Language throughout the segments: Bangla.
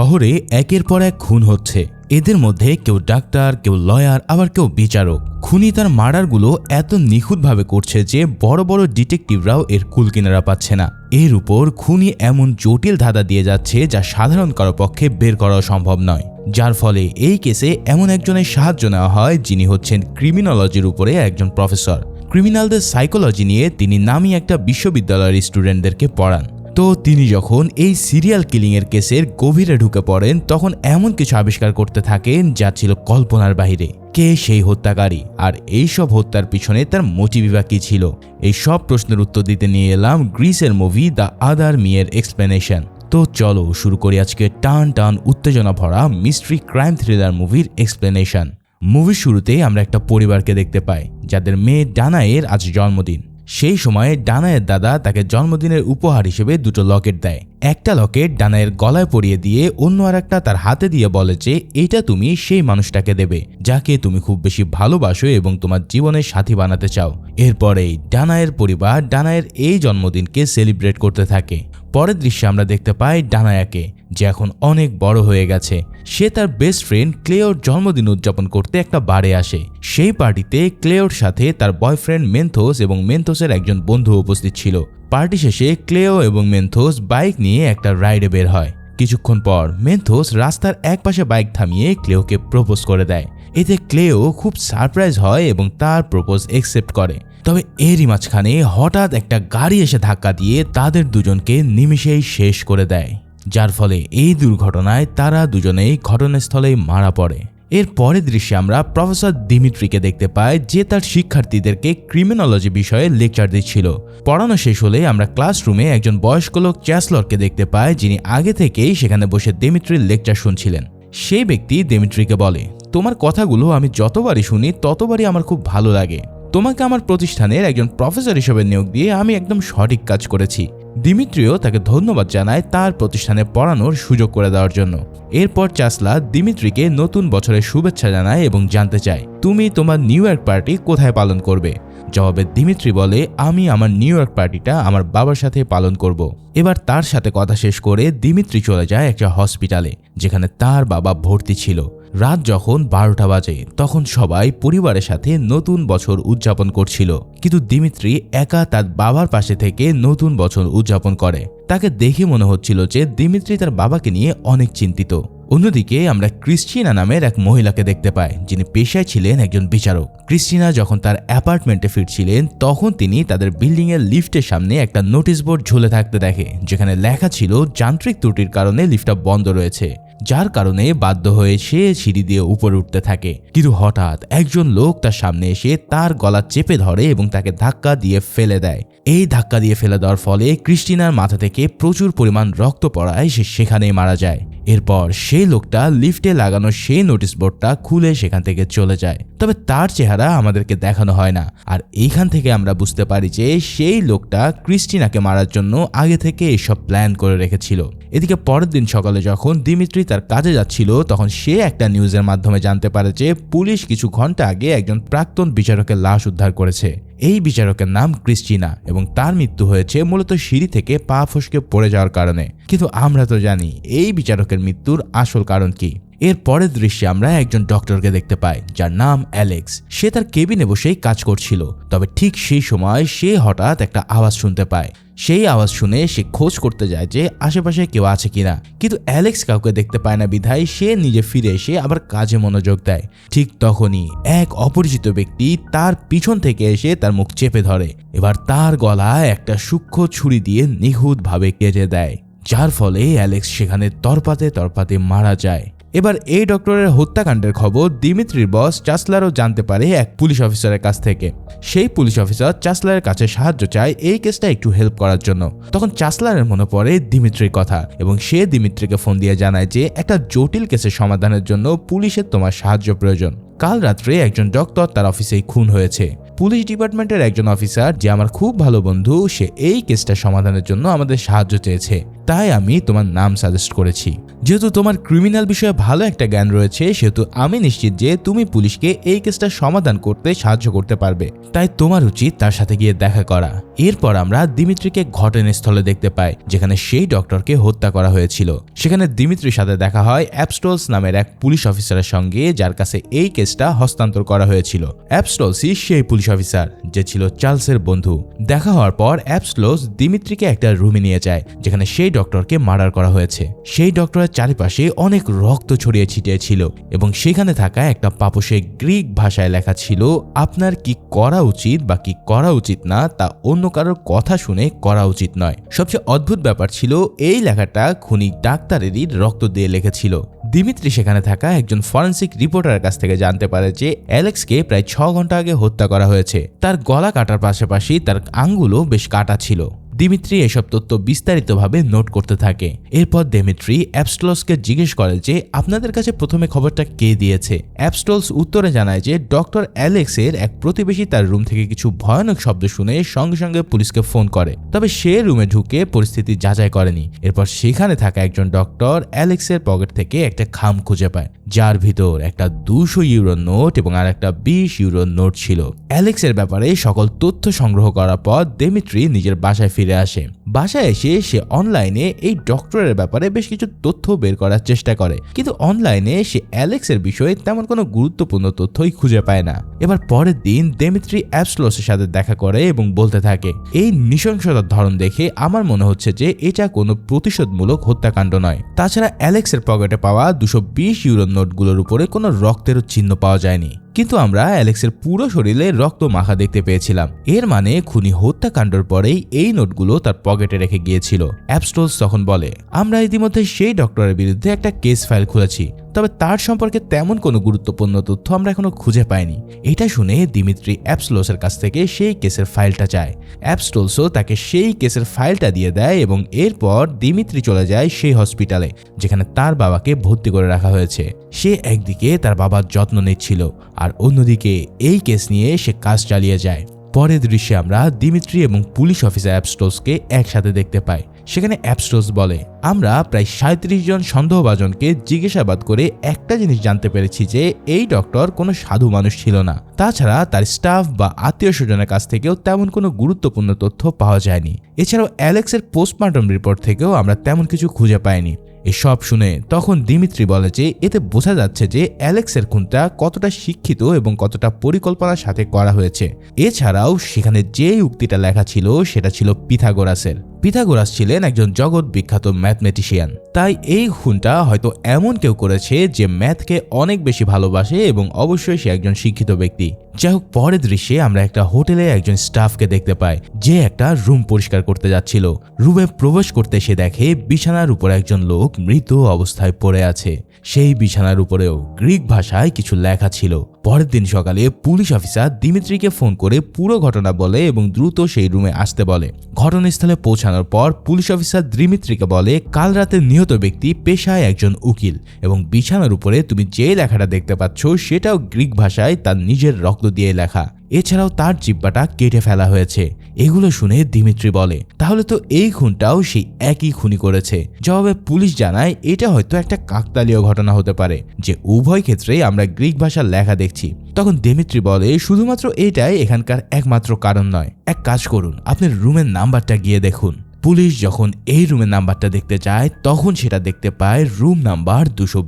শহরে একের পর এক খুন হচ্ছে। এদের মধ্যে কেউ ডাক্তার, কেউ লয়ার, আবার কেউ বিচারক। খুনি তার মার্ডারগুলো এত নিখুঁতভাবে করছে যে বড় বড় ডিটেকটিভরাও এর কুল কিনারা পাচ্ছে না। এর উপর খুনি এমন জটিল ধাঁধা দিয়ে যাচ্ছে যা সাধারণ কারও পক্ষে বের করা সম্ভব নয়। যার ফলে এই কেসে এমন একজনের সাহায্য নেওয়া হয় যিনি হচ্ছেন ক্রিমিনোলজির উপরে একজন প্রফেসর। ক্রিমিনালদের সাইকোলজি নিয়ে তিনি নামি একটা বিশ্ববিদ্যালয়ের স্টুডেন্টদেরকে পড়ান। তো তিনি যখন এই সিরিয়াল কিলিংয়ের কেসের গভীরে ঢুকে পড়েন, তখন এমন কিছু আবিষ্কার করতে থাকেন যা ছিল কল্পনার বাইরে কে সেই হত্যাকারী? আর এই সব হত্যার পিছনে তার মোটিভিবা কি ছিল? এই সব প্রশ্নের উত্তর দিতে নিয়ে এলাম গ্রিসের মুভি দ্য আদার মিয়ের এক্সপ্লেনেশন তো চলো, শুরু করি আজকে টান টান উত্তেজনা ভরা মিস্ট্রি ক্রাইম থ্রিলার মুভির এক্সপ্লেনেশন মুভির শুরুতেই আমরা একটা পরিবারকে দেখতে পাই, যাদের মেয়ে ডানায়ের আজ জন্মদিন। সেই সময়ে ডানায়ের দাদা তাকে জন্মদিনের উপহার হিসেবে দুটো লকেট দেয়। একটা লকেট ডানায়ের গলায় পরিয়ে দিয়ে অন্য আর একটা তার হাতে দিয়ে বলে যে এটা তুমি সেই মানুষটাকে দেবে, যাকে তুমি খুব বেশি ভালোবাসো এবং তোমার জীবনের সাথী বানাতে চাও। এরপরেই ডানায়ের পরিবার ডানায়ের এই জন্মদিনকে সেলিব্রেট করতে থাকে। পরের দৃশ্যে আমরা দেখতে পাই ডানায়াকে। যে এখন অনেক বড় হয়ে গেছে। সে তার বেস্ট ফ্রেন্ড ক্লেওর জন্মদিন উদযাপন করতে একটা বারে আসে। সেই পার্টিতে ক্লেওর সাথে তার বয়ফ্রেন্ড মেন্থোস এবং মেন্থোসের একজন বন্ধু উপস্থিত ছিল। পার্টি শেষে ক্লেও এবং মেন্থোস বাইক নিয়ে একটা রাইডে বের হয়। কিছুক্ষণ পর মেন্থোস রাস্তার একপাশে বাইক থামিয়ে ক্লেওকে প্রপোজ করে দেয়। এতে ক্লেও খুব সারপ্রাইজ হয় এবং তার প্রপোজ একসেপ্ট করে। তবে এরই মাঝখানে হঠাৎ একটা গাড়ি এসে ধাক্কা দিয়ে তাদের দুজনকে নিমিষেই শেষ করে দেয়। যার ফলে এই দুর্ঘটনায় তারা দুজনেই ঘটনাস্থলেই মারা পড়ে। এর পরের দৃশ্যে আমরা প্রফেসর দিমিত্রিকে দেখতে পাই, যে তার শিক্ষার্থীদেরকে ক্রিমিনোলজি বিষয়ে লেকচার দিচ্ছিল। পড়ানো শেষ হলে আমরা ক্লাসরুমে একজন বয়স্ক লোক চ্যাসলরকে দেখতে পাই, যিনি আগে থেকেই সেখানে বসে দিমিত্রির লেকচার শুনছিলেন। সেই ব্যক্তি দিমিত্রিকে বলে, তোমার কথাগুলো আমি যতবারই শুনি, ততবারই আমার খুব ভালো লাগে। তোমাকে আমার প্রতিষ্ঠানের একজন প্রফেসর হিসেবে নিয়োগ দিয়ে আমি একদম সঠিক কাজ করেছি। দিমিত্রিও তাকে ধন্যবাদ জানায় তার প্রতিষ্ঠানে পড়ানোর সুযোগ করে দেওয়ার জন্য। এরপর চাসলা দিমিত্রিকে নতুন বছরের শুভেচ্ছা জানায় এবং জানতে চায়, তুমি তোমার নিউ ইয়র্ক পার্টি কোথায় পালন করবে? জবাবে দিমিত্রি বলে, আমি আমার নিউ ইয়র্ক পার্টিটা আমার বাবার সাথে পালন করব। এবার তার সাথে কথা শেষ করে দিমিত্রি চলে যায় একটা হসপিটালে, যেখানে তার বাবা ভর্তি ছিল। রাত যখন বারোটা বাজে, তখন সবাই পরিবারের সাথে নতুন বছর উদযাপন করছিল। কিন্তু দিমিত্রি একা তার বাবার পাশে থেকে নতুন বছর উদযাপন করে। তাকে দেখে মনে হচ্ছিল যে দিমিত্রি তার বাবাকে নিয়ে অনেক চিন্তিত। অন্যদিকে আমরা ক্রিস্টিনা নামের এক মহিলাকে দেখতে পাই, যিনি পেশায় ছিলেন একজন বিচারক। ক্রিস্টিনা যখন তার অ্যাপার্টমেন্টে ফিরছিলেন, তখন তিনি তাদের বিল্ডিংয়ের লিফটের সামনে একটা নোটিশ বোর্ড ঝুলে থাকতে দেখে, যেখানে লেখা ছিল, যান্ত্রিক ত্রুটির কারণে লিফটটা বন্ধ রয়েছে। যার কারণে বাধ্য হয়ে সে সিঁড়ি দিয়ে উপরে উঠতে থাকে। কিন্তু হঠাৎ একজন লোক তার সামনে এসে তার গলা চেপে ধরে এবং তাকে ধাক্কা দিয়ে ফেলে দেয়। এই ধাক্কা দিয়ে ফেলে দেওয়ার ফলে ক্রিস্টিনার মাথা থেকে প্রচুর পরিমাণ রক্ত পড়ায় সে সেখানেই মারা যায়। এরপর সেই লোকটা লিফটে লাগানো সেই নোটিশ বোর্ডটা খুলে সেখান থেকে চলে যায়। তবে তার চেহারা আমাদেরকে দেখানো হয় না। আর এইখান থেকে আমরা বুঝতে পারি যে সেই লোকটা ক্রিস্টিনাকে মারার জন্য আগে থেকে এসব প্ল্যান করে রেখেছিল। এদিকে পরের দিন সকালে যখন দিমিত্রি তার কাজে যাচ্ছিল, তখন সে একটা নিউজের মাধ্যমে জানতে পারে যে পুলিশ কিছু ঘণ্টা আগে একজন প্রাক্তন বিচারকের লাশ উদ্ধার করেছে। এই বিচারকের নাম ক্রিস্টিনা এবং তার মৃত্যু হয়েছে মূলত সিঁড়ি থেকে পা ফসকে পড়ে যাওয়ার কারণে। কিন্তু আমরা তো জানি, এই বিচারকের মৃত্যুর আসল কারণ কি? এর পরের দৃশ্যে আমরা একজন ডক্টরকে দেখতে পাই, যার নাম অ্যালেক্স। সে তার কেবিনে বসেই কাজ করছিল, তবে ঠিক সেই সময় সে হঠাৎ একটা আওয়াজ শুনতে পায়। সেই আওয়াজ শুনে সে খোঁজ করতে যায় যে আশেপাশে কেউ আছে কিনা। কিন্তু অ্যালেক্স কাউকে দেখতে পায় না বিধায় সে নিজে ফিরে এসে আবার কাজে মনোযোগ দেয়। ঠিক তখনই এক অপরিচিত ব্যক্তি তার পিছন থেকে এসে তার মুখ চেপে ধরে। এবার তার গলায় একটা সূক্ষ্ম ছুরি দিয়ে নিখুঁতভাবে কেটে দেয়, যার ফলে অ্যালেক্স সেখানে তরপাতে তরপাতে মারা যায়। এবার এই ডক্টরের হত্যাকাণ্ডের খবর দিমিত্রির বস চাসলারও জানতে পারে এক পুলিশ অফিসারের কাছ থেকে। সেই পুলিশ অফিসার চাসলারের কাছে সাহায্য চায় এই কেসটা একটু হেল্প করার জন্য। তখন চাসলারের মনে পড়ে দিমিত্রির কথা এবং সে দিমিত্রিকে ফোন দিয়ে জানায় যে একটা জটিল কেসের সমাধানের জন্য পুলিশের তোমার সাহায্য প্রয়োজন। কাল রাত্রে একজন ডক্টর তার অফিসেই খুন হয়েছে। পুলিশ ডিপার্টমেন্টের একজন অফিসার যে আমার খুব ভালো বন্ধু, সে এই কেসটা সমাধানের জন্য আমাদের সাহায্য চেয়েছে। তাই আমি তোমার নাম সাজেস্ট করেছি। যেহেতু তোমার ক্রিমিনাল বিষয়ে ভালো একটা জ্ঞান রয়েছে, সেহেতু আমি নিশ্চিত যে তুমি পুলিশকে এই কেসটা সমাধান করতে সাহায্য করতে পারবে। তাই তোমার উচিত তার সাথে গিয়ে দেখা করা। এরপর আমরা দিমিত্রিকে ঘটনাস্থলে দেখতে পাই, যেখানে সেই ডক্টরকে হত্যা করা হয়েছিল। সেখানে দিমিত্রির সাথে দেখা হয় অ্যাপস্টোলস নামের এক পুলিশ অফিসারের সঙ্গে, যার কাছে এই কেসটা হস্তান্তর করা হয়েছিল। অ্যাপস্টোলসই সেই পুলিশ অফিসার, যে ছিল চার্লসের বন্ধু। দেখা হওয়ার পর অ্যাপস্টোলস দিমিত্রিকে একটা রুমে নিয়ে যায়, যেখানে সেই ডক্টরকে মার্ডার করা হয়েছে। সেই ডক্টরের চারিপাশে অনেক রক্ত ছড়িয়ে ছিটিয়ে ছিল এবং সেখানে থাকা একটা পাপসে গ্রিক ভাষায় লেখা ছিল, আপনার কি করা উচিত বা কি করা উচিত না তা অন্য কারোর কথা শুনে করা উচিত নয়। সবচেয়ে অদ্ভুত ব্যাপার ছিল, এই লেখাটা খুনি ডাক্তারেরই রক্ত দিয়ে লিখেছিল। দিমিত্রি সেখানে থাকা একজন ফরেন্সিক রিপোর্টারের কাছ থেকে জানতে পারে যে, অ্যালেক্সকে প্রায় ছ ঘণ্টা আগে হত্যা করা হয়েছে। তার গলা কাটার পাশাপাশি তার আঙ্গুলও বেশ কাটা ছিল। দিমিত্রি এসব তথ্য বিস্তারিতভাবে নোট করতে থাকে। এরপর দেমিত্রি অ্যাপস্টলসকে জিজ্ঞেস করে যে, আপনাদের কাছে প্রথমে খবরটা কে দিয়েছে? অ্যাপস্টলস উত্তরে জানায় যে, ডক্টর অ্যালেক্সের এক প্রতিবেশী তার রুম থেকে কিছু ভয়ানক শব্দ শুনে সঙ্গে সঙ্গে পুলিশকে ফোন করে। তবে সে রুমে ঢুকে পরিস্থিতি যাচাই করেনি। এরপর সেখানে থাকা একজন ডক্টর অ্যালেক্সের পকেট থেকে একটা খাম খুঁজে পায়। যার ভিতর একটা দুশো ইউরো নোট এবং আর একটা বিশ ইউরো নোট ছিল। অ্যালেক্সের ব্যাপারে সকল তথ্য সংগ্রহ করার পর দেমিত্রি নিজের বাসায় ফিরে আসে। বাসায় এসে সে অনলাইনে এই ডক্টরের ব্যাপারে বেশ কিছু তথ্য বের করার চেষ্টা করে। কিন্তু অনলাইনে সে অ্যালেক্সের বিষয়ে তেমন কোনো গুরুত্বপূর্ণ তথ্যই খুঁজে পায় না। এবার পরের দিন দেমিত্রি অ্যাপসলোসের সাথে দেখা করে এবং বলতে থাকে, এই নৃশংসতার ধরন দেখে আমার মনে হচ্ছে যে এটা কোনো প্রতিশোধমূলক হত্যাকাণ্ড নয়। তাছাড়া অ্যালেক্সের পকেটে পাওয়া দুশো বিশ ইউরো নোটগুলোর উপরে কোনো রক্তেরও চিহ্ন পাওয়া যায়নি। কিন্তু আমরা অ্যালেক্সের পুরো শরীরে রক্ত মাখা দেখতে পেয়েছিলাম। এর মানে খুনি হত্যাকাণ্ডর পরেই এই নোটগুলো তার পকেটে রেখে গিয়েছিল। অ্যাপস্টোলস তখন বলে, আমরা ইতিমধ্যে সেই ডক্টরের বিরুদ্ধে একটা কেস ফাইল খুলেছি। তবে তার সম্পর্কে তেমন কোনো গুরুত্বপূর্ণ তথ্য আমরা এখনও খুঁজে পাইনি। এটা শুনে দিমিত্রি অ্যাপসলোসের কাছ থেকে সেই কেসের ফাইলটা চায়। অ্যাপস্টোলসও তাকে সেই কেসের ফাইলটা দিয়ে দেয় এবং এরপর দিমিত্রি চলে যায় সেই হসপিটালে, যেখানে তার বাবাকে ভর্তি করে রাখা হয়েছে। সে একদিকে তার বাবার যত্ন নিচ্ছিল আর অন্যদিকে এই কেস নিয়ে সে কাজ চালিয়ে যায়। পরের দৃশ্যে আমরা দিমিত্রি এবং পুলিশ অফিসার অ্যাপস্টোসকে একসাথে দেখতে পাই। সেখানে অ্যাপস্টোস বলে, আমরা প্রায় সাঁত্রিশ জন সন্দেহভাজনকে জিজ্ঞাসাবাদ করে একটা জিনিস জানতে পেরেছি যে, এই ডক্টর কোনো সাধু মানুষ ছিল না। তাছাড়া তার স্টাফ বা আত্মীয় স্বজনের কাছ থেকেও তেমন কোনো গুরুত্বপূর্ণ তথ্য পাওয়া যায়নি। এছাড়াও অ্যালেক্সের পোস্টমর্টম রিপোর্ট থেকেও আমরা তেমন কিছু খুঁজে পাইনি। এসব শুনে তখন দিমিত্রি বলে যে, এতে বোঝা যাচ্ছে যে অ্যালেক্সের খুনটা কতটা শিক্ষিত এবং কতটা পরিকল্পনার সাথে করা হয়েছে। এছাড়াও সেখানে যে উক্তিটা লেখা ছিল, সেটা ছিল পিথাগোরাসের। পিথাগোরাস ছিলেন একজন জগৎ বিখ্যাত ম্যাথমেটিশিয়ান। তাই এই খুনটা হয়তো এমন কেউ করেছে যে ম্যাথকে অনেক বেশি ভালোবাসে এবং অবশ্যই সে একজন শিক্ষিত ব্যক্তি। যাই হোক, পরের দৃশ্যে আমরা একটা হোটেলে একজন স্টাফকে দেখতে পাই, যে একটা রুম পরিষ্কার করতে যাচ্ছিল। রুমে প্রবেশ করতে সে দেখে বিছানার উপর একজন লোক মৃত অবস্থায় পড়ে আছে। সেই বিছানার উপরেও গ্রিক ভাষায় কিছু লেখা ছিল। পরের দিন সকালে পুলিশ অফিসার দিমিত্রিকে ফোন করে পুরো ঘটনা বলে এবং দ্রুত সেই রুমে আসতে বলে। ঘটনাস্থলে পৌঁছানোর পর পুলিশ অফিসার দিমিত্রিকে বলে, কাল রাতে নিহত ব্যক্তি পেশায় একজন উকিল এবং বিছানার উপরে তুমি যে লেখাটা দেখতে পাচ্ছ সেটাও গ্রিক ভাষায় তার নিজের রক্ত দিয়ে লেখা। এছাড়াও তার জিব্বাটা কেটে ফেলা হয়েছে। এগুলো শুনে দিমিত্রি বলে, তাহলে তো এই খুনটাও সেই একই খুনি করেছে। জবাবে পুলিশ জানায়, এটা হয়তো একটা কাকতালীয় ঘটনা হতে পারে, যে উভয় ক্ষেত্রেই আমরা গ্রিক ভাষার লেখা দেখছি। তখন দিমিত্রি বলে, শুধুমাত্র এটাই এখানকার একমাত্র কারণ নয়। এক কাজ করুন আপনি রুমের নাম্বারটা গিয়ে দেখুন। পুলিশ যখন এই রুমের নাম্বারটা দেখতে যায় তখন সেটা দেখতে পায় রুম নাম্বার দুশো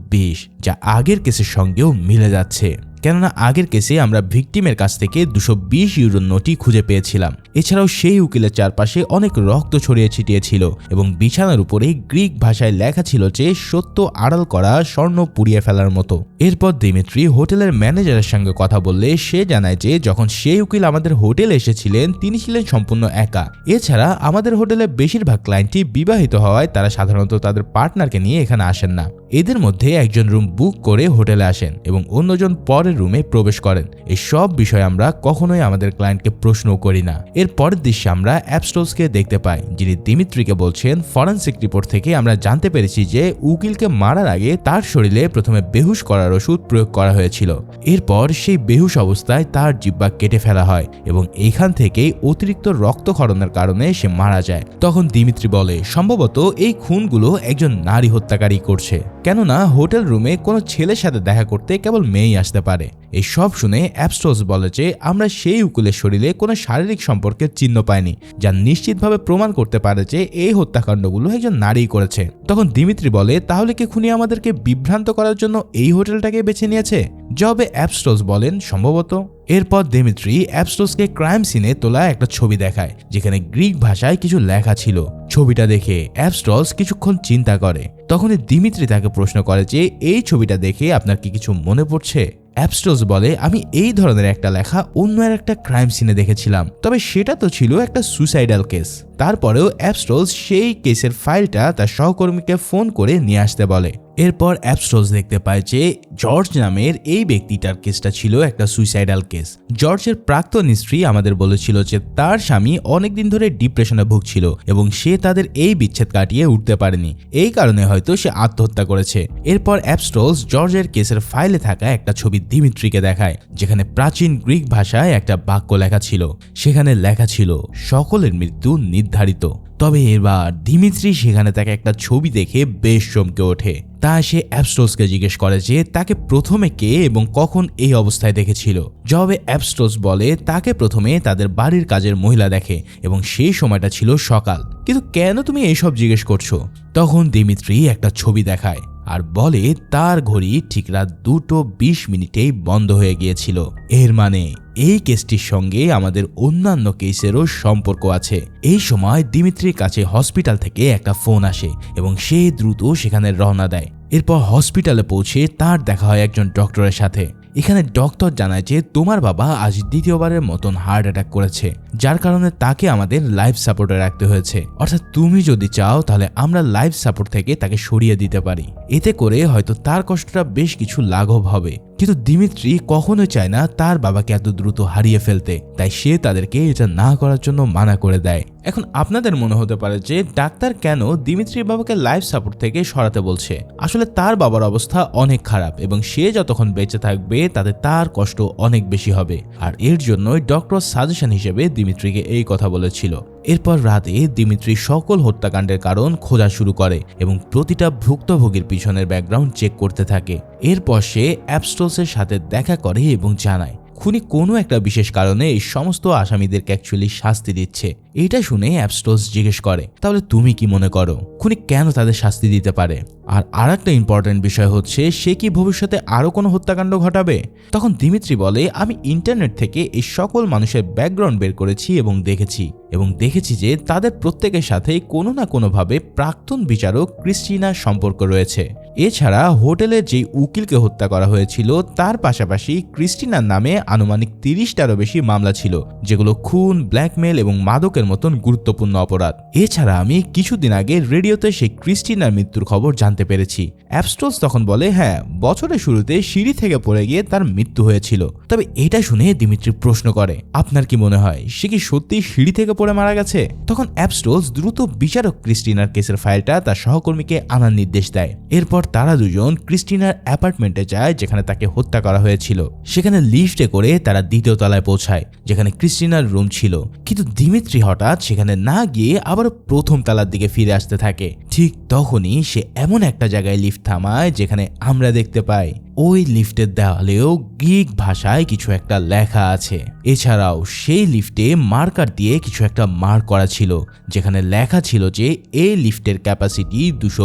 যা আগের কেসের সঙ্গেও মিলে যাচ্ছে। কেননা আগের কেসে আমরা ভিকটিমের কাছ থেকে দুশো বিশ ইউরো নোটই খুঁজে পেয়েছিলাম। এছাড়াও সেই উকিলের চারপাশে অনেক রক্ত ছড়িয়ে ছিটিয়ে ছিল এবং বিছানার উপরে গ্রিক ভাষায় লেখা ছিল যে সত্য আড়াল করা স্বর্ণ পুড়িয়ে ফেলার মতো। এরপর দিমিত্রি হোটেলের ম্যানেজারের সঙ্গে কথা বললে সে জানায় যে যখন সেই উকিল আমাদের হোটেলে এসেছিলেন, তিনি ছিলেন সম্পূর্ণ একা। এছাড়া আমাদের হোটেলে বেশিরভাগ ক্লায়েন্টই বিবাহিত হওয়ায় তারা সাধারণত তাদের পার্টনারকে নিয়ে এখানে আসেন না। এদের মধ্যে একজন রুম বুক করে হোটেলে আসেন এবং অন্যজন পরের রুমে প্রবেশ করেন। এই সব বিষয় আমরা কখনোই আমাদের ক্লায়েন্টকে প্রশ্ন করি না। এর পরের দৃশ্যে আমরা অ্যাপস্টোসকে দেখতে পাই, যিনি দিমিত্রিকে বলছেন, ফরেন্সিক রিপোর্ট থেকে আমরা জানতে পেরেছি যে উকিলকে মারার আগে তার শরীরে প্রথমে বেহুশ করার ওষুধ প্রয়োগ করা হয়েছিল। এরপর সেই বেহুশ অবস্থায় তার জিব্বা কেটে ফেলা হয় এবং এখান থেকেই অতিরিক্ত রক্তক্ষরণের কারণে সে মারা যায়। তখন দিমিত্রি বলে, সম্ভবত এই খুনগুলো একজন নারী হত্যাকারী করছে। কেননা হোটেল রুমে কোনো ছেলের সাথে দেখা করতে কেবল মেয়েই আসতে পারে। এই সব শুনে অ্যাপস্টোস বলে যে, আমরা সেই উকুলের শরীরে কোনো শারীরিক সম্পর্কের চিহ্ন পাইনি, যা নিশ্চিতভাবে প্রমাণ করতে পারে যে এই হত্যাকাণ্ডগুলো একজন নারী করেছে। তখন দিমিত্রি বলে, তাহলে কি খুনি আমাদেরকে বিভ্রান্ত করার জন্য এই হোটেলটাকে বেছে নিয়েছে? জবে অ্যাপস্টোস বলেন, সম্ভবত। এরপর দেমিত্রি অ্যাপস্টোসকে ক্রাইম সিনে তোলা একটা ছবি দেখায়, যেখানে গ্রিক ভাষায় কিছু লেখা ছিল। ছবিটা দেখে অ্যাপস্টস কিছুক্ষণ চিন্তা করে। তখনই দিমিত্রি তাকে প্রশ্ন করে যে, এই ছবিটা দেখে আপনার কি কিছু মনে পড়ছে? অ্যাপস্টোস বলে, আমি এই ধরনের একটা লেখা অন্য আর একটা ক্রাইম সিনে দেখেছিলাম। তবে সেটা তো ছিল একটা সুসাইডাল কেস। তারপরেও অ্যাপস্টোস সেই কেসের ফাইলটা তার সহকর্মীকে ফোন করে নিয়ে আসতে বলে। এরপর অ্যাপস্টোস দেখতে পায় যে জর্জ নামের এই ব্যক্তিটার কেসটা ছিল একটা সুইসাইডাল কেস জর্জের প্রাক্তন স্ত্রী আমাদের বলেছিল যে তার স্বামী অনেকদিন ধরে ডিপ্রেশনে ভুগছিল এবং সে তাদের এই বিচ্ছেদ কাটিয়ে উঠতে পারেনি। এই কারণে হয়তো সে আত্মহত্যা করেছে। এরপর অ্যাপস্টোস জর্জের কেসের ফাইলে থাকা একটা ছবি দিমিত্রিকে দেখায়, যেখানে প্রাচীন গ্রিক ভাষায় একটা বাক্য লেখা ছিল। সেখানে লেখা ছিল, সকলের মৃত্যু নির্ধারিত। তবে এবার দিমিত্রি সেখানে তাকে একটা ছবি দেখে বেশ চমকে ওঠে। তা সে অ্যাপস্টোসকে জিজ্ঞেস করে যে, তাকে প্রথমে কে এবং কখন এই অবস্থায় দেখেছিল? জবে অ্যাপস্টোস বলে, তাকে প্রথমে তাদের বাড়ির কাজের মহিলা দেখে এবং সেই সময়টা ছিল সকাল। কিন্তু কেন তুমি এইসব জিজ্ঞেস করছ? তখন দিমিত্রি একটা ছবি দেখায়। আর বলে, তার ঘড়ি ঠিক রাত দুটো বিশ মিনিটেই বন্ধ হয়ে গিয়েছিল। এর মানে এই কেসটির সঙ্গে আমাদের অন্যান্য কেসেরও সম্পর্ক আছে। এই সময় দিমিত্রির কাছে হসপিটাল থেকে একটা ফোন আসে এবং সে দ্রুত সেখানে রওনা দেয়। এরপর হসপিটালে পৌঁছে তার দেখা হয় একজন ডক্টরের সাথে। এখানে ডক্টর জানায় যে তোমার বাবা আজ দ্বিতীয়বারের মতন হার্ট অ্যাটাক করেছে, যার কারণে তাকে আমাদের লাইফ সাপোর্টে রাখতে হয়েছে। অর্থাৎ তুমি যদি চাও তাহলে আমরা লাইফ সাপোর্ট থেকে তাকে সরিয়ে দিতে পারি। এতে করে হয়তো তার কষ্টটা বেশ কিছু লাঘব হবে। কিন্তু দিমিত্রি কখনোই চায় না তার বাবাকে এত দ্রুত হারিয়ে ফেলতে। তাই সে তাদেরকে এটা না করার জন্য মানা করে দেয়। এখন আপনাদের মনে হতে পারে যে ডাক্তার কেন দিমিত্রির বাবাকে লাইফ সাপোর্ট থেকে সরাতে বলছে? আসলে তার বাবার অবস্থা অনেক খারাপ এবং সে যতক্ষণ বেঁচে থাকবে তাতে তার কষ্ট অনেক বেশি হবে। আর এর জন্যই ডক্টর সাজেশন হিসেবে দিমিত্রিকে এই কথা বলেছিল। এরপর রাতে দিমিত্রি সকল হত্যাকাণ্ডের কারণ খোঁজা শুরু করে এবং প্রতিটা ভুক্তভোগীর পিছনের ব্যাকগ্রাউন্ড চেক করতে থাকে। এরপর সে অ্যাপস্টোসের সাথে দেখা করে এবং জানায় খুনি কোনো একটা বিশেষ কারণে এই সমস্ত আসামিদেরকে অ্যাকচুয়ালি শাস্তি দিচ্ছে। এটা শুনে অ্যাপস্টোস জিজ্ঞেস করে, তাহলে তুমি কি মনে করো, খুনি কেন তাদের শাস্তি দিতে পারে? আর আর একটা ইম্পর্টেন্ট বিষয় হচ্ছে, সে কি ভবিষ্যতে আরও কোনো হত্যাকাণ্ড ঘটাবে? তখন দিমিত্রি বলে, আমি ইন্টারনেট থেকে এই সকল মানুষের ব্যাকগ্রাউন্ড বের করেছি এবং দেখেছি এবং দেখেছি যে তাদের প্রত্যেকের সাথে কোনো না কোনোভাবে প্রাক্তন বিচারক ক্রিস্টিনার সম্পর্ক রয়েছে। এছাড়া হোটেলে যেই উকিলকে হত্যা করা হয়েছিল, তার পাশাপাশি ক্রিস্টিনার নামে আনুমানিক তিরিশটারও বেশি মামলা ছিল, যেগুলো খুন, ব্ল্যাকমেল এবং মাদকের মতন গুরুত্বপূর্ণ অপরাধ। এছাড়া আমি কিছুদিন আগে রেডিওতে সেই ক্রিস্টিনার মৃত্যুর খবর জানতে পেরেছি। অ্যাপস্টোস তখন বলে হ্যাঁ বছরের শুরুতে সিঁড়ি থেকে পড়ে গিয়ে তার মৃত্যু হয়েছিল। তবে এটা শুনে দিমিত্রি প্রশ্ন করে, আপনার কি মনে হয় সে কি সত্যি সিঁড়ি থেকে পড়ে মারা গেছে? তখন অ্যাপস্টোস দ্রুত বিচারক ক্রিস্টিনার কেসের ফাইলটা তার সহকর্মীকে আনার নির্দেশ দেয়। এরপর তারা দুজন ক্রিস্টিনার অ্যাপার্টমেন্টে যায়, যেখানে তাকে হত্যা করা হয়েছিল। সেখানে লিফটে করে তারা দ্বিতীয় তলায় পৌঁছায়, যেখানে ক্রিস্টিনার রুম ছিল। কিন্তু দিমিত্রি হঠাৎ সেখানে না গিয়ে আবার প্রথম তলার দিকে ফিরে আসতে থাকে। ঠিক তখনই সে এমন একটা জায়গায় লিফট থামায়, যেখানে আমরা দেখতে পাই। ওই লিফটের দেওয়ালেও গ্রিক ভাষায় কিছু একটা লেখা আছে। এছাড়াও সেই লিফটে মার্কার দিয়ে কিছু একটা মার্ক করা ছিল, যেখানে লেখা ছিল যে এই লিফটের ক্যাপাসিটি দুশো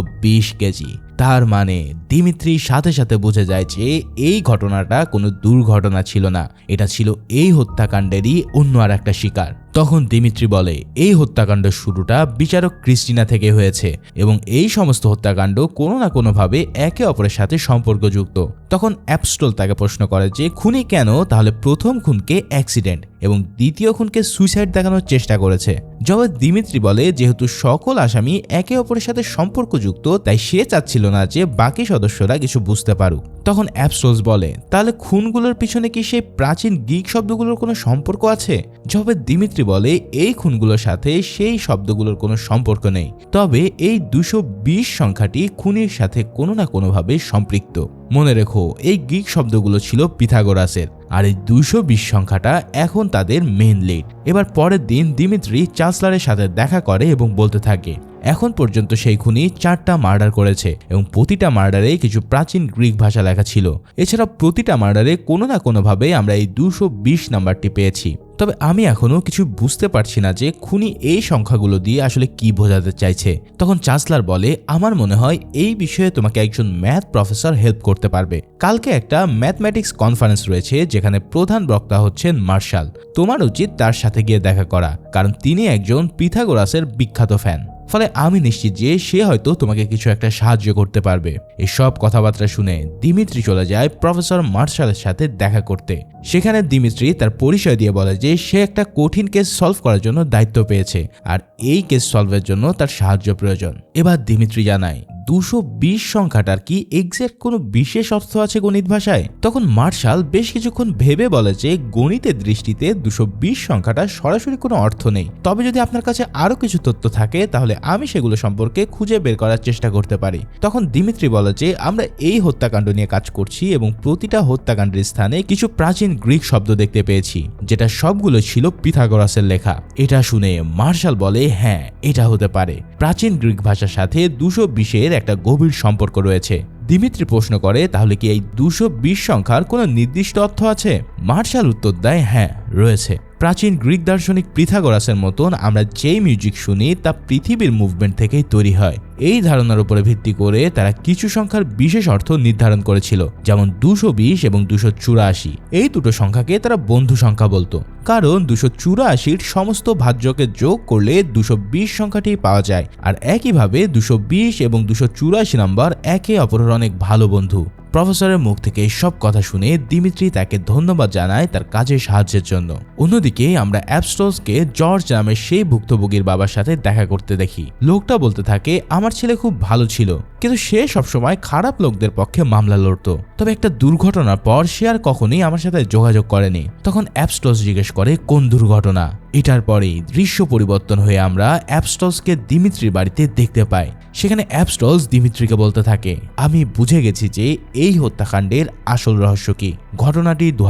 কেজি। তার মানে দিমিত্রি সাথে সাথে বুঝে যায় যে এই ঘটনাটা কোনো দুর্ঘটনা ছিল না। এটা ছিল এই হত্যাকাণ্ডেরই অন্য আর একটা শিকার। তখন দিমিত্রি বলে, এই হত্যাকাণ্ড শুরুটা বিচারক ক্রিস্টিনা থেকে হয়েছে এবং এই সমস্ত হত্যাকাণ্ড কোনো না কোনোভাবে একে অপরের সাথে সম্পর্কযুক্ত। তখন অ্যাপস্টোল তাকে প্রশ্ন করে যে, খুনি কেন? তাহলে প্রথম খুনকে অ্যাক্সিডেন্ট এবং দ্বিতীয় খুনকে সুইসাইড দেখানোর চেষ্টা করেছে। জবাব দিমিত্রি বলে, যেহেতু সকল আসামি একে অপরের সাথে সম্পর্কযুক্ত, তাই সে চাচ্ছিল না যে বাকি সদস্যরা কিছু বুঝতে পারুক। তখন অ্যাপস্টোলস বলে, তাহলে খুনগুলোর পিছনে কি সেই প্রাচীন গিক শব্দগুলোর কোনো সম্পর্ক আছে? জবে দিমিত্রি বলে, এই খুনগুলোর সাথে সেই শব্দগুলোর কোনো সম্পর্ক নেই। তবে এই দুশো সংখ্যাটি খুনির সাথে কোনো না কোনোভাবে সম্পৃক্ত। মনে রেখো এই গ্রিক শব্দগুলো ছিল পিথাগোরাসের। আর এই দুশো বিশ সংখ্যাটা এখন তাদের মেন লিড এবার পরের দিন দিমিত্রি চান্সলারের সাথে দেখা করে এবং বলতে থাকে, এখন পর্যন্ত সেই খুনি চারটা মার্ডার করেছে এবং প্রতিটা মার্ডারে কিছু প্রাচীন গ্রিক ভাষা লেখা ছিল। এছাড়া প্রতিটা মার্ডারে কোনো না কোনোভাবে আমরা এই দুশো বিশ নাম্বারটি পেয়েছি। তবে আমি এখনও কিছু বুঝতে পারছি না যে খুনি এই সংখ্যাগুলো দিয়ে আসলে কি বোঝাতে চাইছে। তখন চান্সলার বলে, আমার মনে হয় এই বিষয়ে তোমাকে একজন ম্যাথ প্রফেসর হেল্প করতে পারবে। কালকে একটা ম্যাথমেটিক্স কনফারেন্স রয়েছে যেখানে প্রধান বক্তা হচ্ছেন মার্শাল। তোমার উচিত তার সাথে গিয়ে দেখা করা, কারণ তিনি একজন পিথাগোরাসের বিখ্যাত ফ্যান। ফলে আমি নিশ্চিত যে সে হয়তো তোমাকে কিছু একটা সাহায্য করতে পারবে। এসব কথাবার্তা শুনে দিমিত্রি চলে যায় প্রফেসর মার্শালের সাথে দেখা করতে। সেখানে দিমিত্রি তার পরিচয় দিয়ে বলে যে সে একটা কঠিন কেস সলভ করার জন্য দায়িত্ব পেয়েছে, আর এই কেস সলভের জন্য তার সাহায্য প্রয়োজন। এবার দিমিত্রি জানায় দুশো বিশ সংখ্যাটার কি এক্স্যাক্ট কোনো বিশেষ অর্থ আছে গণিত ভাষায়? তখন মার্শাল বেশ কিছুক্ষণ ভেবে বলে যে গণিতের দৃষ্টিতে দুশো বিশ সংখ্যাটা সরাসরি কোনো অর্থ নেই। তবে যদি আপনার কাছে আরও কিছু তথ্য থাকে, তাহলে আমি সেগুলো সম্পর্কে খুঁজে বের করার চেষ্টা করতে পারি। তখন দিমিত্রি বলে যে, আমরা এই হত্যাকাণ্ড নিয়ে কাজ করছি এবং প্রতিটা হত্যাকাণ্ডের স্থানে কিছু প্রাচীন গ্রিক শব্দ দেখতে পেয়েছি, যেটা সবগুলো ছিল পিথাগোরাসের লেখা। এটা শুনে মার্শাল বলে হ্যাঁ এটা হতে পারে। প্রাচীন গ্রিক ভাষার সাথে দুশো বিশের একটা গভীর সম্পর্ক রয়েছে। দিমিত্রি প্রশ্ন করে, তাহলে কি এই দুশো সংখ্যার কোনো নির্দিষ্ট অর্থ আছে? মার্শাল উত্তর দেয় হ্যাঁ রয়েছে। প্রাচীন গ্রিক দার্শনিক পৃথাগোরাসের মতন আমরা যেই মিউজিক শুনি, তা পৃথিবীর মুভমেন্ট থেকেই তৈরি হয়। এই ধারণার উপরে ভিত্তি করে তারা কিছু সংখ্যার বিশেষ অর্থ নির্ধারণ করেছিল, যেমন দুশো বিশ এবং দুশো চুরাশি। এই দুটো সংখ্যাকে তারা বন্ধু সংখ্যা বলতো। কারণ দুশো চুরাশির সমস্ত ভাজ্যকে যোগ করলে দুশো বিশ সংখ্যাটি পাওয়া যায়, আর একইভাবে দুশো বিশ এবং দুশো চুরাশি নম্বর একে অপরের অনেক ভালো বন্ধু। প্রফেসরের মুখ থেকে সব কথা শুনে দিমিত্রি তাকে ধন্যবাদ জানায় তার কাজের সাহায্যের জন্য। অন্যদিকে আমরা অ্যাপস্টোসকে জর্জ নামের সেই ভুক্তভোগীর বাবার সাথে দেখা করতে দেখি। লোকটা বলতে থাকে, আমার ছেলে খুব ভালো ছিল, কিন্তু সে সবসময় খারাপ লোকদের পক্ষে মামলা লড়তো। তবে একটা দুর্ঘটনার পর সে আর কখনোই আমার সাথে যোগাযোগ করেনি। তখন অ্যাপস্টস জিজ্ঞেস করে, কোন দুর্ঘটনা? এটার পরেই দৃশ্য পরিবর্তন হয়ে আমরা অ্যাপস্টসকে দিমিত্রির বাড়িতে দেখতে পাই। সেখানে অ্যাপস্টলস দিমিত্রিকে বলতে থাকে, আমি বুঝে গেছি যে এই হত্যাকাণ্ডের আসল রহস্য কি। ঘটনাটি দু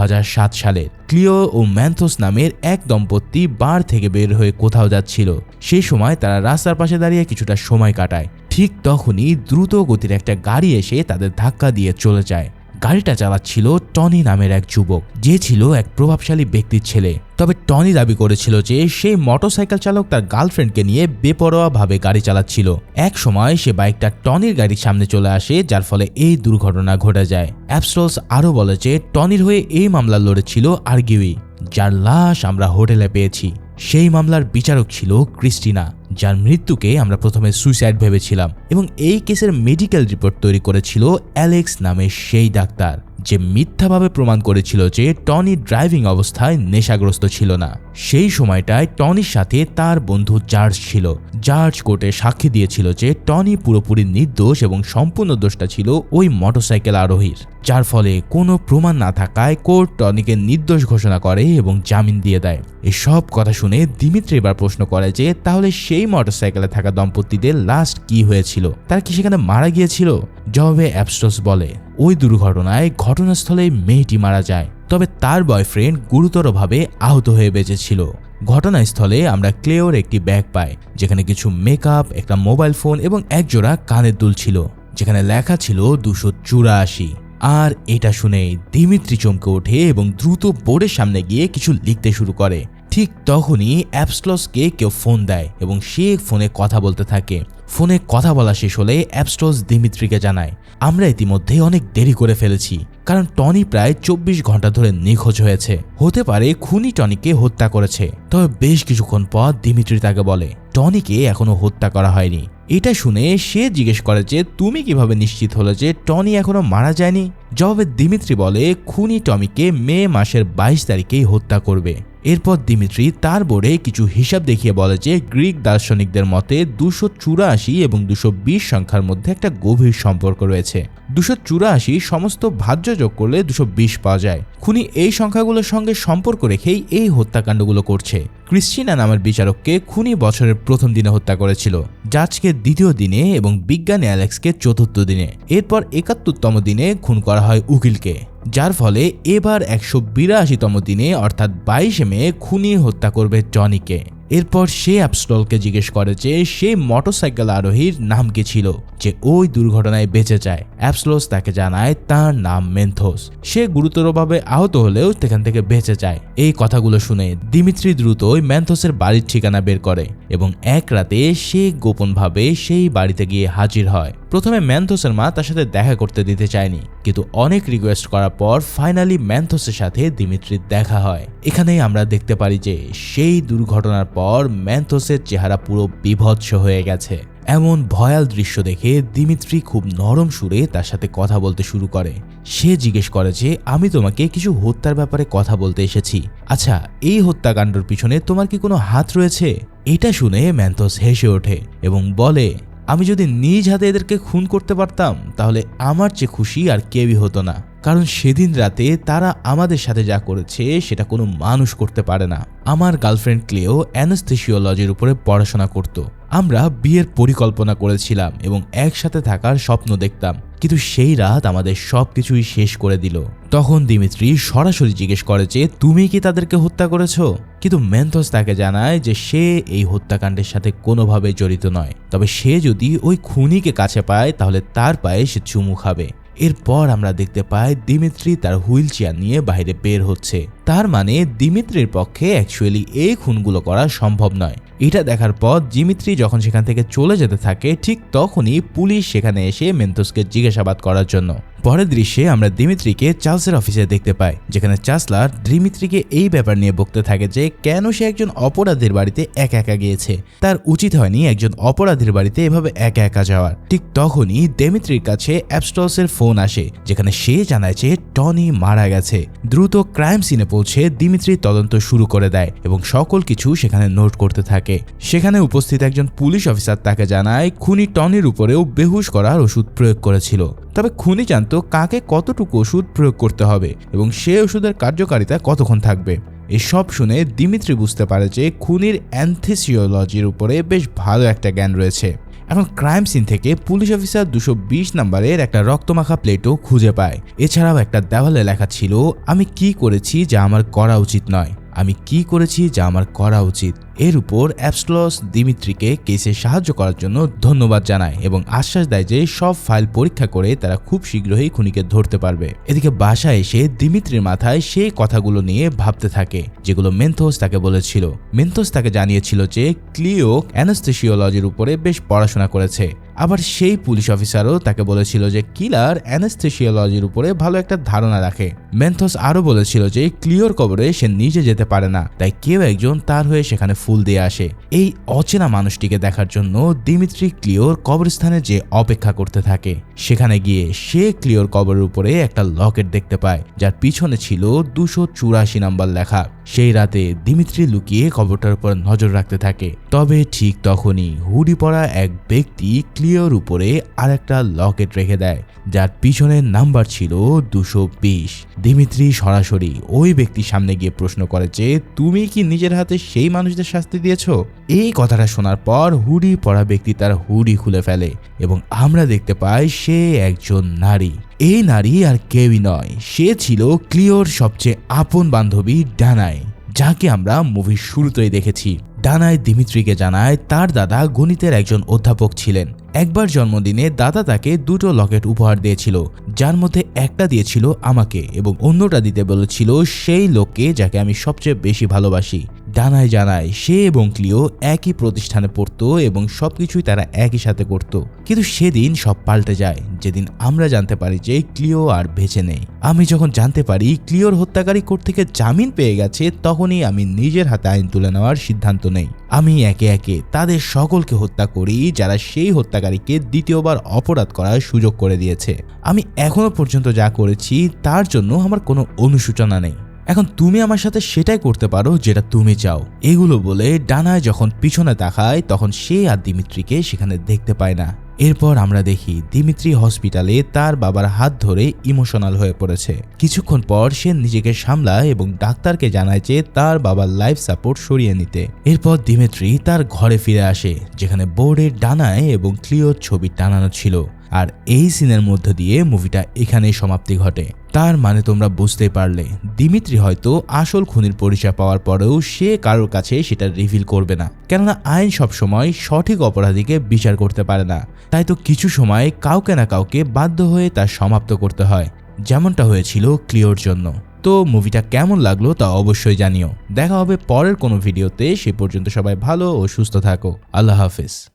সালের। ক্লিও ও ম্যান্থোস নামের এক দম্পতি বার থেকে বের হয়ে কোথাও যাচ্ছিল। সেই সময় তারা রাস্তার পাশে দাঁড়িয়ে কিছুটা সময় কাটায়। ঠিক তখনই দ্রুত গতির একটা গাড়ি এসে তাদের ধাক্কা দিয়ে চলে যায়। গাড়িটা চালাচ্ছিল টনি নামের এক যুবক। যে ছিল এক প্রভাবশালী ব্যক্তির ছেলে। তবে টনি দাবি করেছিল যে সেই মোটরসাইকেল চালক তার গার্লফ্রেন্ডকে নিয়ে বেপরোয়াভাবে গাড়ি চালাচ্ছিল। এক সময় সে বাইকটা টনির গাড়ির সামনে চলে আসে, যার ফলে এই দুর্ঘটনা ঘটে যায়। অ্যাপস্টলস আরও বলে যে টনির হয়ে এই মামলা লড়েছিল আর্গিউই, যার লাশ আমরা হোটেলে পেয়েছি। সেই মামলার বিচারক ছিল ক্রিস্টিনা। যার মৃত্যুকে আমরা প্রথমে সুইসাইড ভেবেছিলাম এবং এই কেসের মেডিকেল রিপোর্ট তৈরি করেছিল অ্যালেক্স নামে সেই ডাক্তার। যে মিথ্যাভাবে প্রমাণ করেছিল যে টনি ড্রাইভিং অবস্থায় নেশাগ্রস্ত ছিল না। সেই সময়টায় টনির সাথে তার বন্ধু জার্জ ছিল। জার্জ কোর্টে সাক্ষী দিয়েছিল যে টনি পুরোপুরি নির্দোষ এবং সম্পূর্ণ দোষটা ছিল ওই মোটরসাইকেল আরোহীর। যার ফলে কোনো প্রমাণ না থাকায় কোর্ট টনিকে নির্দোষ ঘোষণা করে এবং জামিন দিয়ে দেয়। এসব কথা শুনে দিমিত্রি এবার প্রশ্ন করে যে, তাহলে সেই মোটরসাইকেলে থাকা দম্পতিদের লাস্ট কি হয়েছিল? তারা কি সেখানে মারা গিয়েছিল? জবাবে অ্যাপস্টোস বলে ওই দুর্ঘটনায় ঘটনাস্থলে মেয়েটি মারা যায়। তবে তার বয়ফ্রেন্ড গুরুতরভাবে আহত হয়ে বেঁচেছিল। ঘটনাস্থলে আমরা ক্লেওর একটি ব্যাগ পাই, যেখানে কিছু মেকআপ একটা মোবাইল ফোন এবং একজোড়া কানের দুল ছিল, যেখানে লেখা ছিল দুশো চুরাশি। আর এটা শুনে দিমিত্রি চমকে ওঠে এবং দ্রুত বোর্ডের সামনে গিয়ে কিছু লিখতে শুরু করে। ঠিক তখনই অ্যাপস্টলসকে কেউ ফোন দেয় এবং সে ফোনে কথা বলতে থাকে। ফোনে কথা বলা শেষ হলে অ্যাপস্টলস দিমিত্রিকে জানায়। আমরা ইতিমধ্যে অনেক দেরি করে ফেলেছি, কারণ টনি প্রায় চব্বিশ ঘণ্টা ধরে নিখোঁজ হয়েছে। হতে পারে খুনি টনিকে হত্যা করেছে, তবে বেশ কিছুক্ষণ পর দিমিত্রি তাকে বলে টনিকে এখনও হত্যা করা হয়নি। এটা শুনে সে জিজ্ঞেস করে যে, তুমি কীভাবে নিশ্চিত হলো যে টনি এখনও মারা যায়নি? জবাবে দিমিত্রি বলে, খুনি টমিকে মে মাসের বাইশ তারিখেই হত্যা করবে। এরপর দিমিত্রি তার বোর্ডে কিছু হিসাব দেখিয়ে বলে যে গ্রিক দার্শনিকদের মতে দুশো চুরাশি এবং দুশো বিশ সংখ্যার মধ্যে একটা গভীর সম্পর্ক রয়েছে। দুশো চুরাশি সমস্ত ভাজ্য যোগ করলে দুশো বিশ পাওয়া যায়। খুনি এই সংখ্যাগুলোর সঙ্গে সম্পর্ক রেখেই এই হত্যাকাণ্ডগুলো করছে। ক্রিশ্চিনা নামের বিচারককে খুনি বছরের প্রথম দিনে হত্যা করেছিল জাজকে দ্বিতীয় দিনে এবং বিজ্ঞানী অ্যালেক্সকে চতুর্থ দিনে। এরপর একাত্তরতম দিনে খুন করা হয় উকিলকে। যার ফলে এবার একশো বিরাশিতম দিনে অর্থাৎ বাইশে মে খুনি হত্যা করবে জনিকে। এরপর সে অ্যাপস্টলকে জিজ্ঞেস করে যে সেই মোটরসাইকেল আরোহীর নাম কি ছিল, যে ওই দুর্ঘটনায় বেঁচে যায়। অ্যাপসলোস তাকে জানায় তার নাম মেন্থোস সে গুরুতরভাবে আহত হলেও সেখান থেকে বেঁচে যায়। এই কথাগুলো শুনে দিমিত্রি দ্রুতই ম্যান্থোসের বাড়ির ঠিকানা বের করে এবং এক রাতে সে গোপনভাবে সেই বাড়িতে গিয়ে হাজির হয়। প্রথমে ম্যান্থোসের মা তার সাথে দেখা করতে দিতে চায়নি, কিন্তু অনেক রিকোয়েস্ট করার পর ফাইনালি ম্যান্থোসের সাথে দিমিত্রির দেখা হয়। এখানেই আমরা দেখতে পারি যে সেই দুর্ঘটনার পর ম্যান্থোসের চেহারা পুরো বিভৎস হয়ে গেছে। এমন ভয়াল দৃশ্য দেখে দিমিত্রি খুব নরম সুরে তার সাথে কথা বলতে শুরু করে। সে জিজ্ঞেস করে যে, আমি তোমাকে কিছু হত্যার ব্যাপারে কথা বলতে এসেছি। আচ্ছা এই হত্যাকাণ্ডর পিছনে তোমার কি কোনো হাত রয়েছে? এটা শুনে ম্যান্থোস হেসে ওঠে এবং বলে, আমি যদি নিজ হাতে এদেরকে খুন করতে পারতাম, তাহলে আমার চেয়ে খুশি আর কেউই হতো না। কারণ সেদিন রাতে তারা আমাদের সাথে যা করেছে সেটা কোনো মানুষ করতে পারে না। আমার গার্লফ্রেন্ড ক্লেও অ্যানাস্থেসিওলজির উপরে পড়াশোনা করত। আমরা বিয়ের পরিকল্পনা করেছিলাম এবং একসাথে থাকার স্বপ্ন দেখতাম। কিন্তু সেই রাত আমাদের সব কিছুই শেষ করে দিল। তখন দিমিত্রি সরাসরি জিজ্ঞেস করে যে, তুমি কি তাদেরকে হত্যা করেছ? কিন্তু মেন্থস তাকে জানায় যে, সে এই হত্যাকাণ্ডের সাথে কোনোভাবে জড়িত নয়। তবে সে যদি ওই খুনিকে কাছে পায়, তাহলে তার পায়ে সে চুমু খাবে। এরপর আমরা দেখতে পাই দিমিত্রি তার হুইল চেয়ার নিয়ে বাইরে বের হচ্ছে। তার মানে দিমিত্রির পক্ষে অ্যাকচুয়ালি এই খুনগুলো করা সম্ভব নয়। এটা দেখার পর জিমিত্রি যখন সেখান থেকে চলে যেতে থাকে, ঠিক তখনই পুলিশ সেখানে এসে মেন্থোসকে জিজ্ঞাসাবাদ করার জন্য। পরের দৃশ্যে আমরা দিমিত্রিকে চার্লসের অফিসে দেখতে পাই, যেখানে চার্লসলার দিমিত্রিকে এই ব্যাপার নিয়ে বকতে থাকে যে কেন সে একজন অপরাধীর বাড়িতে একা একা গিয়েছে। তার উচিত হয়নি একজন অপরাধীর বাড়িতে এভাবে একা একা যাওয়ার। ঠিক তখনই দেমিত্রির কাছে অ্যাপস্টলসের ফোন আসে, যেখানে সে জানায় যে টনি মারা গেছে। দ্রুত ক্রাইম সিনে পৌঁছে দিমিত্রি তদন্ত শুরু করে দেয় এবং সকল কিছু সেখানে নোট করতে থাকে। সেখানে উপস্থিত একজন পুলিশ অফিসার তাকে জানায়, খুনি টনির উপরেও বেহুশ করার ওষুধ প্রয়োগ করেছিল। তবে খুনি জানত কাকে কতটুকু ওষুধ প্রয়োগ করতে হবে এবং সে ওষুধের কার্যকারিতা কতক্ষণ থাকবে? এসব শুনে দিমিত্রি বুঝতে পারে যে খুনির অ্যান্থেসিওলজির উপরে বেশ ভালো একটা জ্ঞান রয়েছে। এখন ক্রাইম সিন থেকে পুলিশ অফিসার দুশো বিশ নাম্বারের একটা রক্তমাখা প্লেটও খুঁজে পায়। এছাড়াও একটা দেওয়ালে লেখা ছিল, আমি কি করেছি যা আমার করা উচিত নয়। আমি কি করেছি যা আমার করা উচিত? এর উপর অ্যাপস্টলস দিমিত্রিকে কেসে সাহায্য করার জন্য ধন্যবাদ জানায় এবং আশ্বাস দেয় যে সব ফাইল পরীক্ষা করে তারা খুব শীঘ্রই খুনিকে ধরতে পারবে। এদিকে বাসায় এসে দিমিত্রির মাথায় সেই কথাগুলো নিয়ে ভাবতে থাকে, যেগুলো মেন্থোস তাকে বলেছিল। মেন্থোস তাকে জানিয়েছিল যে ক্লিও অ্যানাস্থেসিওলজির উপরে বেশ পড়াশোনা করেছে। আবার সেই পুলিশ অফিসারও তাকে বলেছিল যে কিলার অ্যানাস্থেসিওলজির উপরে ভালো একটা ধারণা রাখে। মেন্থোস আরও বলেছিল যে ক্লিওর কবরে সে নিজে যেতে পারে না, তাই কেউ একজন তার হয়ে সেখানে ফুল দিয়ে আসে। এই অচেনা মানুষটিকে দেখার জন্য দিমিত্রি ক্লিওর কবরস্থানে যে অপেক্ষা করতে থাকে। সেখানে গিয়ে সে ক্লিওর কবরের উপরে একটা লকেট দেখতে পায়, যার পিছনে ছিল দুশো চুরাশি নাম্বার লেখা। সেই রাতে দিমিত্রি লুকিয়ে কবরটার উপর নজর রাখতে থাকে। তবে ঠিক তখনই হুডি পরা এক ব্যক্তি ক্লিওর উপরে আর একটা লকেট রেখে দেয়, যার পিছনের নাম্বার ছিল দুশো বিশ। দিমিত্রি সরাসরি ওই ব্যক্তির সামনে গিয়ে প্রশ্ন করে যে, তুমি কি নিজের হাতে সেই মানুষদের শাস্তি দিয়েছ? এই কথাটা শোনার পর হুডি পরা ব্যক্তি তার হুডি খুলে ফেলে এবং আমরা দেখতে পাই সে একজন নারী। এই নারী আর কেউই নয়, সে ছিল ক্লিওর সবচেয়ে আপন বান্ধবী ডানায় যাকে আমরা মুভির শুরুতেই দেখেছি। ডানায় দিমিত্রিকে জানায় তার দাদা গণিতের একজন অধ্যাপক ছিলেন। একবার জন্মদিনে দাদা তাকে দুটো লকেট উপহার দিয়েছিল, যার মধ্যে একটা দিয়েছিল আমাকে এবং অন্যটা দিতে বলেছিল সেই লোককে যাকে আমি সবচেয়ে বেশি ভালোবাসি। ডানায় জানায়, সে এবং ক্লিও একই প্রতিষ্ঠানে পড়তো এবং সবকিছুই তারা একই সাথে করত। কিন্তু সেদিন সব পাল্টে যায়। যেদিন আমরা জানতে পারি যে ক্লিও আর বেঁচে নেই। আমি যখন জানতে পারি ক্লিওর হত্যাকারী কোর্ট থেকে জামিন পেয়ে গেছে, তখনই আমি নিজের হাতে আইন তুলে নেওয়ার সিদ্ধান্ত নেই। আমি একে একে তাদের সকলকে হত্যা করি, যারা সেই হত্যাকারীকে দ্বিতীয়বার অপরাধ করার সুযোগ করে দিয়েছে। আমি এখনও পর্যন্ত যা করেছি, তার জন্য আমার কোনো অনুশোচনা নেই। এখন তুমি আমার সাথে সেটাই করতে পারো যেটা তুমি চাও। এগুলো বলে ডানায় যখন পিছনে তাকায়, তখন সে আর দিমিত্রিকে সেখানে দেখতে পায় না। এরপর আমরা দেখি দিমিত্রি হসপিটালে তার বাবার হাত ধরে ইমোশনাল হয়ে পড়েছে। কিছুক্ষণ পর সে নিজেকে সামলায় এবং ডাক্তারকে জানায় যে তার বাবার লাইফ সাপোর্ট সরিয়ে নিতে। এরপর দিমিত্রি তার ঘরে ফিরে আসে, যেখানে বোর্ডের ডানায় এবং ক্লিওর ছবি টানানো ছিল। আর এই সিনের মধ্য দিয়ে মুভিটা এখানেই সমাপ্তি ঘটে। তার মানে তোমরা বুঝতেই পারলে, দিমিত্রি হয়তো আসল খুনির পরিচয় পাওয়ার পরেও সে কারোর কাছে সেটা রিভিল করবে না। কেননা আইন সবসময় সঠিক অপরাধীকে বিচার করতে পারে না। তাই তো কিছু সময় কাউকে না কাউকে বাধ্য হয়ে তা সমাপ্ত করতে হয়। যেমনটা হয়েছিল ক্লিওর জন্য। তো মুভিটা কেমন লাগল তা অবশ্যই জানিও। দেখা হবে পরের কোনো ভিডিওতে। সে পর্যন্ত সবাই ভালো ও সুস্থ থাকো। আল্লাহ হাফেজ।